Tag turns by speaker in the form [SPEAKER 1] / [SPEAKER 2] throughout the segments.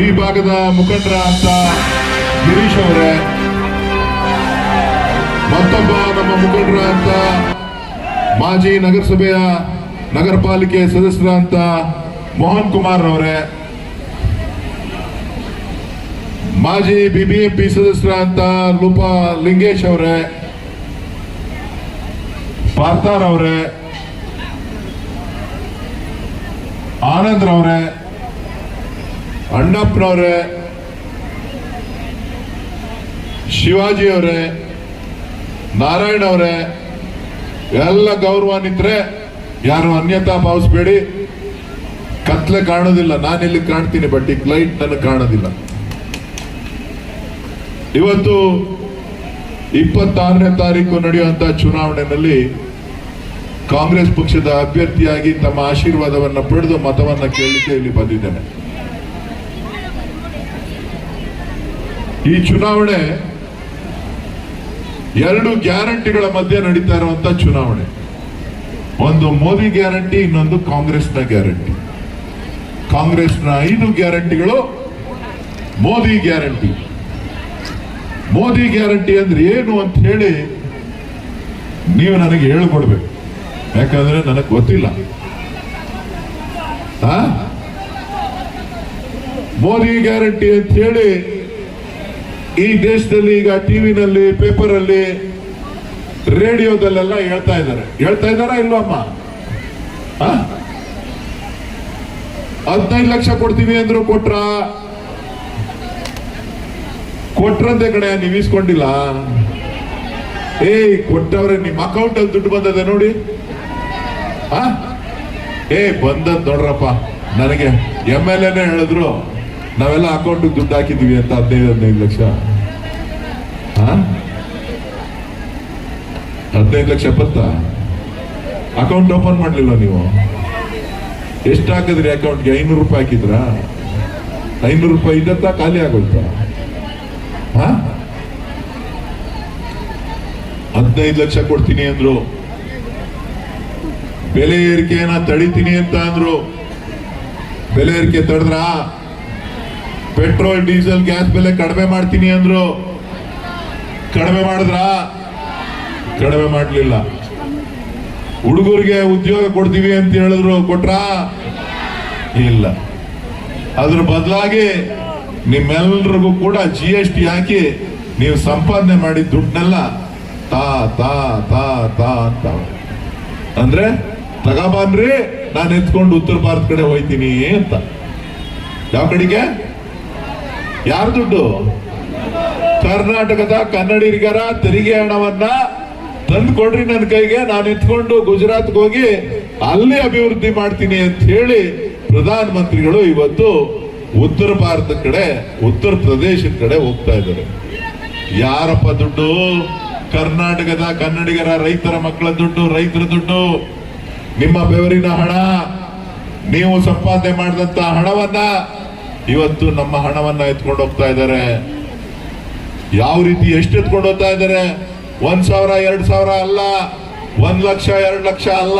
[SPEAKER 1] ಈ ಭಾಗದ ಮುಖಂಡರ ಅಂತ ಗಿರೀಶ್ ಅವರೇ. ಮತ್ತೊಬ್ಬ ನಮ್ಮ ಮುಖಂಡರ ಅಂತ ಮಾಜಿ ನಗರಸಭೆಯ ನಗರ ಪಾಲಿಕೆ ಸದಸ್ಯರ ಅಂತ ಮೋಹನ್ ಕುಮಾರ್ ಅವರೇ. ಮಾಜಿ ಬಿಬಿಎಂಪಿ ಸದಸ್ಯರ ಅಂತ ಲೂಪಾ ಲಿಂಗೇಶ್ ಅವರೇ. ಪಾರ್ಥಾರ್ ಅವರೇ. ಆನಂದ್ ರವರೇ ಅಣ್ಣಪ್ಪನವರೇ, ಶಿವಾಜಿಯವರೇ ನಾರಾಯಣ ಅವರೇ ಎಲ್ಲ ಗೌರವನಿದ್ರೆ ಯಾರು ಅನ್ಯತಾ ಭಾವಿಸ್ಬೇಡಿ. ಕತ್ಲೆ ಕಾಣೋದಿಲ್ಲ. ನಾನು ಇಲ್ಲಿ ಕಾಣ್ತೀನಿ ಬಟ್ ಈ ಕ್ಲೈಂಟ್ ನನಗೆ ಕಾಣೋದಿಲ್ಲ. ಇವತ್ತು ಇಪ್ಪತ್ತಾರನೇ ತಾರೀಕು ನಡೆಯುವಂತಹ ಚುನಾವಣೆಯಲ್ಲಿ ಕಾಂಗ್ರೆಸ್ ಪಕ್ಷದ ಅಭ್ಯರ್ಥಿಯಾಗಿ ತಮ್ಮ ಆಶೀರ್ವಾದವನ್ನು ಪಡೆದು ಮತವನ್ನು ಕೇಳಲಿಕ್ಕೆ ಇಲ್ಲಿ ಬಂದಿದ್ದೇನೆ. ಈ ಚುನಾವಣೆ ಎರಡು ಗ್ಯಾರಂಟಿಗಳ ಮಧ್ಯೆ ನಡೀತಾ ಇರುವಂತ ಚುನಾವಣೆ. ಒಂದು ಮೋದಿ ಗ್ಯಾರಂಟಿ, ಇನ್ನೊಂದು ಕಾಂಗ್ರೆಸ್ನ ಗ್ಯಾರಂಟಿ. ಕಾಂಗ್ರೆಸ್ನ ಐದು ಗ್ಯಾರಂಟಿಗಳು ಮೋದಿ ಗ್ಯಾರಂಟಿ. ಮೋದಿ ಗ್ಯಾರಂಟಿ ಅಂದ್ರೆ ಏನು ಅಂತ ಹೇಳಿ ನೀವು ನನಗೆ ಹೇಳ್ಕೊಡ್ಬೇಕು. ಯಾಕಂದ್ರೆ ನನಗೆ ಗೊತ್ತಿಲ್ಲ? ಮೋದಿ ಗ್ಯಾರಂಟಿ ಅಂತ ಹೇಳಿ ಈ ದೇಶದಲ್ಲಿ ಈಗ ಟಿವಿನಲ್ಲಿ ಪೇಪರ್ ಅಲ್ಲಿ ರೇಡಿಯೋದಲ್ಲೆಲ್ಲ ಹೇಳ್ತಾ ಇದ್ದಾರೆ. ಹೇಳ್ತಾ ಇದ್ದಾರಾ ಅಮ್ಮ? ಹದಿನೈದು ಲಕ್ಷ ಕೊಡ್ತೀವಿ ಅಂದ್ರು ಕೊಟ್ರ? ಕೊಟ್ರಂತೆ ಕಡೆ ನೀವು ಇಸ್ಕೊಂಡಿಲ್ಲ ಏಯ್, ಕೊಟ್ಟವ್ರೆ, ನಿಮ್ಮ ಅಕೌಂಟ್ ಅಲ್ಲಿ ದುಡ್ಡು ಬಂದದೆ ನೋಡಿ? ಏ, ಬಂದದ್ ನೋಡ್ರಪ್ಪ, ನನಗೆ ಎಂ ಎಲ್ ಎನೇ ಹೇಳಿದ್ರು. ನಾವೆಲ್ಲ ಅಕೌಂಟ್ ದುಡ್ಡು ಹಾಕಿದೀವಿ ಅಂತ ಹದಿನೈದು ಹದಿನೈದು ಲಕ್ಷ? ಹದಿನೈದು ಲಕ್ಷ ಬತ್ತ ಅಕೌಂಟ್ ಓಪನ್ ಮಾಡ್ಲಿಲ್ಲ ನೀವು? ಎಷ್ಟು ಹಾಕಿದ್ರಿ ಅಕೌಂಟ್ಗೆ ಐನೂರು ರೂಪಾಯಿ ಹಾಕಿದ್ರಾ? ಐನೂರು ರೂಪಾಯಿ ಇದ್ದತ್ತ ಖಾಲಿ ಆಗೋಯ್ತಾ? ಹಾ ಹದಿನೈದು ಲಕ್ಷ ಕೊಡ್ತೀನಿ ಅಂದ್ರು. ಬೆಲೆ ಏರಿಕೆಯನ್ನ ತಡಿತೀನಿ ಅಂತ ಅಂದ್ರು. ಬೆಲೆ ಏರಿಕೆ ತಡೆದ್ರ? ಪೆಟ್ರೋಲ್ ಡೀಸೆಲ್ ಗ್ಯಾಸ್ ಬೆಲೆ ಕಡಿಮೆ ಮಾಡ್ತೀನಿ ಅಂದ್ರು ಕಡಿಮೆ ಮಾಡಿದ್ರ? ಕಡಿಮೆ ಮಾಡಲಿಲ್ಲ. ಹುಡುಗರಿಗೆ ಉದ್ಯೋಗ ಕೊಡ್ತೀವಿ ಅಂತ ಹೇಳಿದ್ರು ಕೊಟ್ರ? ಇಲ್ಲ. ಅದ್ರ ಬದಲಾಗಿ ನಿಮ್ಮೆಲ್ರಿಗೂ ಕೂಡ ಜಿ ಎಸ್ ಟಿ ಹಾಕಿ ನೀವು ಸಂಪಾದನೆ ಮಾಡಿದ ದುಡ್ಡನ್ನೆಲ್ಲ ತಾ ತಾ ತಾ ತಾ ಅಂತ. ಅಂದ್ರೆ ತಗಬಾನ್ರಿ, ನಾನು ಎತ್ಕೊಂಡು ಉತ್ತರ ಭಾರತ ಕಡೆ ಹೋಯ್ತೀನಿ ಅಂತ. ಯಾವ ಕಡೆಗೆ? ಯಾರ ದುಡ್ಡು? ಕರ್ನಾಟಕದ ಕನ್ನಡಿಗರ ತೆರಿಗೆ ಹಣವನ್ನ ತಂದ್ಕೊಡ್ರಿ ನನ್ನ ಕೈಗೆ, ನಾನು ಎತ್ಕೊಂಡು ಗುಜರಾತ್ಗೆ ಹೋಗಿ ಅಲ್ಲಿ ಅಭಿವೃದ್ಧಿ ಮಾಡ್ತೀನಿ ಅಂತ ಹೇಳಿ ಪ್ರಧಾನ ಮಂತ್ರಿಗಳು ಇವತ್ತು ಉತ್ತರ ಭಾರತದ ಕಡೆ, ಉತ್ತರ ಪ್ರದೇಶದ ಕಡೆ ಹೋಗ್ತಾ ಇದ್ದಾರೆ. ಯಾರಪ್ಪ ದುಡ್ಡು? ಕರ್ನಾಟಕದ ಕನ್ನಡಿಗರ ರೈತರ ಮಕ್ಕಳ ದುಡ್ಡು, ರೈತರ ದುಡ್ಡು. ನಿಮ್ಮ ಬೆವರಿನ ಹಣ, ನೀವು ಸಂಪಾದನೆ ಮಾಡಿದಂತ ಹಣವನ್ನ ಇವತ್ತು ನಮ್ಮ ಹಣವನ್ನ ಎತ್ಕೊಂಡು ಹೋಗ್ತಾ ಇದ್ದಾರೆ. ಯಾವ ರೀತಿ ಎಷ್ಟು ಎತ್ಕೊಂಡು ಹೋಗ್ತಾ ಇದ್ದಾರೆ? ಒಂದ್ ಸಾವಿರ, ಎರಡ್ ಸಾವಿರ ಅಲ್ಲ. ಒಂದ್ ಲಕ್ಷ, ಎರಡ್ ಲಕ್ಷ ಅಲ್ಲ.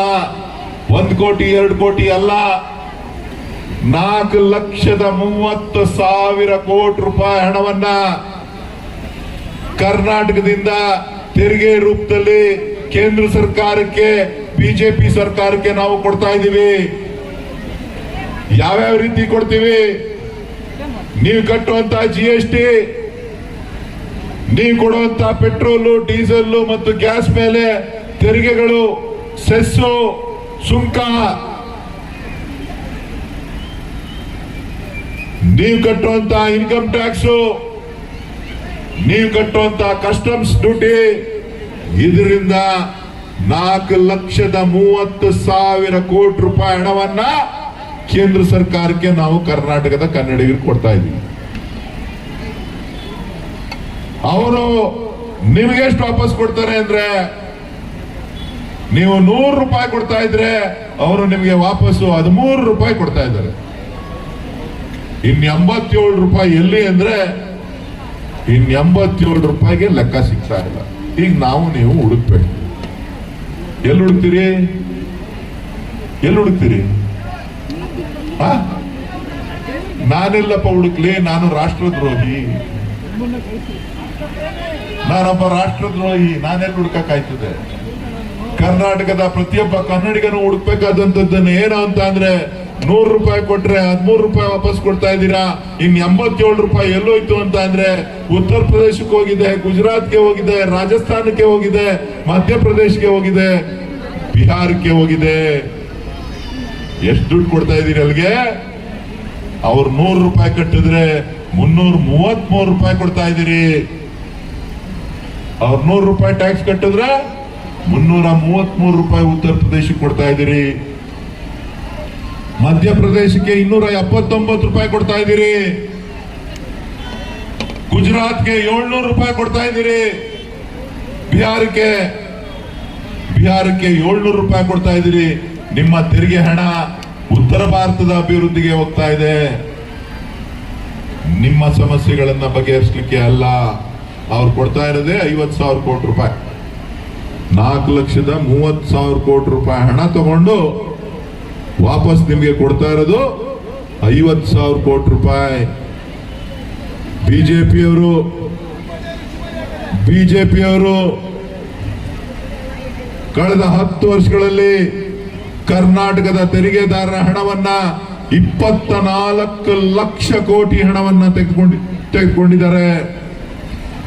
[SPEAKER 1] ಒಂದ್ ಕೋಟಿ, ಎರಡು ಕೋಟಿ ಅಲ್ಲ. ನಾಲ್ಕು ಲಕ್ಷದ ಮೂವತ್ತು ಸಾವಿರ ಕೋಟಿ ರೂಪಾಯಿ ಹಣವನ್ನ ಕರ್ನಾಟಕದಿಂದ ತೆರಿಗೆ ರೂಪದಲ್ಲಿ ಕೇಂದ್ರ ಸರ್ಕಾರಕ್ಕೆ, ಬಿಜೆಪಿ ಸರ್ಕಾರಕ್ಕೆ ನಾವು ಕೊಡ್ತಾ ಇದ್ದೀವಿ. ಯಾವ್ಯಾವ ರೀತಿ ಕೊಡ್ತೀವಿ? ನೀವು ಕಟ್ಟುವಂತ ಜಿ ಎಸ್ ಟಿ ನೀವು ಕೊಡುವಂತ ಪೆಟ್ರೋಲು ಡೀಸೆಲ್ ಮತ್ತು ಗ್ಯಾಸ್ ಮೇಲೆ ತೆರಿಗೆಗಳು, ಸೆಸ್ಸು, ಸುಂಕ. ನೀವು ಕಟ್ಟುವಂತ ಇನ್ಕಮ್ ಟ್ಯಾಕ್ಸು ನೀವು ಕಟ್ಟುವಂತ ಕಸ್ಟಮ್ಸ್ ಡ್ಯೂಟಿ ಇದರಿಂದ ನಾಲ್ಕು ಲಕ್ಷದ ಮೂವತ್ತು ಸಾವಿರ ಕೋಟಿ ರೂಪಾಯಿ ಹಣವನ್ನ ಕೇಂದ್ರ ಸರ್ಕಾರಕ್ಕೆ ನಾವು ಕರ್ನಾಟಕದ ಕನ್ನಡಿಗರು ಕೊಡ್ತಾ ಇದ್ದೀವಿ. ಅವರು ನಿಮಗೆ ಎಷ್ಟು ವಾಪಸ್ ಕೊಡ್ತಾರೆ ಅಂದ್ರೆ ನೀವು ನೂರು ರೂಪಾಯಿ ಕೊಡ್ತಾ ಇದ್ರೆ ಅವರು ನಿಮಗೆ ವಾಪಸ್ಸು ಹದಿಮೂರು ರೂಪಾಯಿ ಕೊಡ್ತಾ ಇದ್ದಾರೆ. ಇನ್ ಎಂಬತ್ತೇಳು ರೂಪಾಯಿ ಎಲ್ಲಿ ಅಂದ್ರೆ ಇನ್ ಎಂಬತ್ತೇಳು ರೂಪಾಯಿಗೆ ಲೆಕ್ಕ ಸಿಗ್ತಾ ಇಲ್ಲ. ಈಗ ನಾವು ನೀವು ಹುಡುಕ್ಬೇಕು. ಎಲ್ಲಿ ಹುಡುಕ್ತೀರಿ? ಎಲ್ಲಿ ಹುಡುಕ್ತೀರಿ? ನಾನೆಲ್ಲಪ್ಪ ಹುಡುಕ್ಲಿ, ನಾನು ರಾಷ್ಟ್ರದ್ರೋಹಿ. ನಾನೊಬ್ಬ ರಾಷ್ಟ್ರದ್ರೋಹಿ ನಾನೇನು ಹುಡುಕಾಯ್ತದೆ ಕರ್ನಾಟಕದ ಪ್ರತಿಯೊಬ್ಬ ಕನ್ನಡಿಗನು ಹುಡುಕ್ಬೇಕಾದಂತದ್ದನ್ನ ಏನು ಅಂತ ಅಂದ್ರೆ, ನೂರು ರೂಪಾಯಿ ಕೊಟ್ರೆ ಹದಿಮೂರು ರೂಪಾಯಿ ವಾಪಸ್ ಕೊಡ್ತಾ ಇದ್ದೀರಾ? ಇನ್ ಎಂಬತ್ತೇಳು ರೂಪಾಯಿ ಎಲ್ಲೋಯ್ತು ಅಂತ ಅಂದ್ರೆ, ಉತ್ತರ ಪ್ರದೇಶಕ್ಕೆ ಹೋಗಿದೆ, ಗುಜರಾತ್ಗೆ ಹೋಗಿದೆ, ರಾಜಸ್ಥಾನಕ್ಕೆ ಹೋಗಿದೆ, ಮಧ್ಯಪ್ರದೇಶಕ್ಕೆ ಹೋಗಿದೆ ಬಿಹಾರಕ್ಕೆ ಹೋಗಿದೆ. ಎಷ್ಟು ದುಡ್ಡು ಕೊಡ್ತಾ ಇದ್ದೀರಿ ಅಲ್ಲಿಗೆ? ಅವ್ರು ನೂರು ರೂಪಾಯಿ ಕಟ್ಟಿದ್ರೆ ಮುನ್ನೂರ ಮೂವತ್ತ್ ಮೂರು ರೂಪಾಯಿ ಕೊಡ್ತಾ ಇದ್ದೀರಿ. ಅವ್ರ ನೂರು ರೂಪಾಯಿ ಟ್ಯಾಕ್ಸ್ ಕಟ್ಟಿದ್ರೆ ಮುನ್ನೂರ ಮೂವತ್ತ್ ಮೂರು ರೂಪಾಯಿ ಉತ್ತರ ಪ್ರದೇಶಕ್ಕೆ ಕೊಡ್ತಾ ಇದ್ದೀರಿ. ಮಧ್ಯಪ್ರದೇಶಕ್ಕೆ ಇನ್ನೂರ ಎಪ್ಪತ್ತೊಂಬತ್ತು ರೂಪಾಯಿ ಕೊಡ್ತಾ ಇದ್ದೀರಿ. ಗುಜರಾತ್ಗೆ ಏಳ್ನೂರು ರೂಪಾಯಿ ಕೊಡ್ತಾ ಇದ್ದೀರಿ. ಬಿಹಾರಕ್ಕೆ ಬಿಹಾರಕ್ಕೆ ಏಳ್ನೂರು ರೂಪಾಯಿ ಕೊಡ್ತಾ ಇದ್ದೀರಿ. ನಿಮ್ಮ ತೆರಿಗೆ ಹಣ ಉತ್ತರ ಭಾರತದ ಅಭಿವೃದ್ಧಿಗೆ ಹೋಗ್ತಾ ಇದೆ. ನಿಮ್ಮ ಸಮಸ್ಯೆಗಳನ್ನ ಬಗೆಹರಿಸಲಿಕ್ಕೆ ಅಲ್ಲ. ಅವ್ರು ಕೊಡ್ತಾ ಇರೋದೇ ಐವತ್ ಸಾವಿರ ಕೋಟಿ ರೂಪಾಯಿ. ನಾಲ್ಕು ಲಕ್ಷದ ಮೂವತ್ ಸಾವಿರ ಕೋಟಿ ರೂಪಾಯಿ ಹಣ ತಗೊಂಡು ವಾಪಸ್ ನಿಮಗೆ ಕೊಡ್ತಾ ಇರೋದು ಐವತ್ ಸಾವಿರ ಕೋಟಿ ರೂಪಾಯಿ. ಬಿಜೆಪಿಯವರು ಬಿಜೆಪಿಯವರು ಕಳೆದ ಹತ್ತು ವರ್ಷಗಳಲ್ಲಿ ಕರ್ನಾಟಕದ ತೆರಿಗೆದಾರರ ಹಣವನ್ನ ಇಪ್ಪತ್ತ ನಾಲ್ಕು ಲಕ್ಷ ಕೋಟಿ ಹಣವನ್ನ ತೆಗೆದುಕೊಂಡು, ತೆಗೆದುಕೊಂಡಿದ್ದಾರೆ.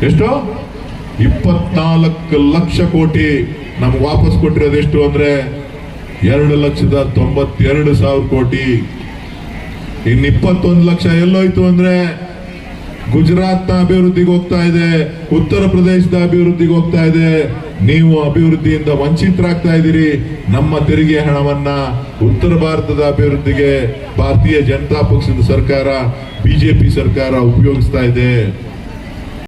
[SPEAKER 1] ಎಷ್ಟು? ಇಪ್ಪತ್ನಾಲ್ಕು ಲಕ್ಷ ಕೋಟಿ ನಮ್ಗೆ ವಾಪಸ್ ಕೊಟ್ಟಿರೋದು ಎಷ್ಟು ಅಂದ್ರೆ ಎರಡು ಲಕ್ಷದ ತೊಂಬತ್ತೆರಡು ಸಾವಿರ ಕೋಟಿ. ಇನ್ನು ಇಪ್ಪತ್ತೊಂದು ಲಕ್ಷ ಎಲ್ಲೋಯ್ತು ಅಂದ್ರೆ ಗುಜರಾತ್ನ ಅಭಿವೃದ್ಧಿಗೆ ಹೋಗ್ತಾ ಇದೆ, ಉತ್ತರ ಪ್ರದೇಶದ ಅಭಿವೃದ್ಧಿಗೆ ಹೋಗ್ತಾ ಇದೆ. ನೀವು ಅಭಿವೃದ್ಧಿಯಿಂದ ವಂಚಿತರಾಗ್ತಾ ಇದ್ದೀರಿ. ನಮ್ಮ ತೆರಿಗೆ ಹಣವನ್ನ ಉತ್ತರ ಭಾರತದ ಅಭಿವೃದ್ಧಿಗೆ ಭಾರತೀಯ ಜನತಾ ಪಕ್ಷದ ಸರ್ಕಾರ, ಬಿಜೆಪಿ ಸರ್ಕಾರ ಉಪಯೋಗಿಸ್ತಾ ಇದೆ.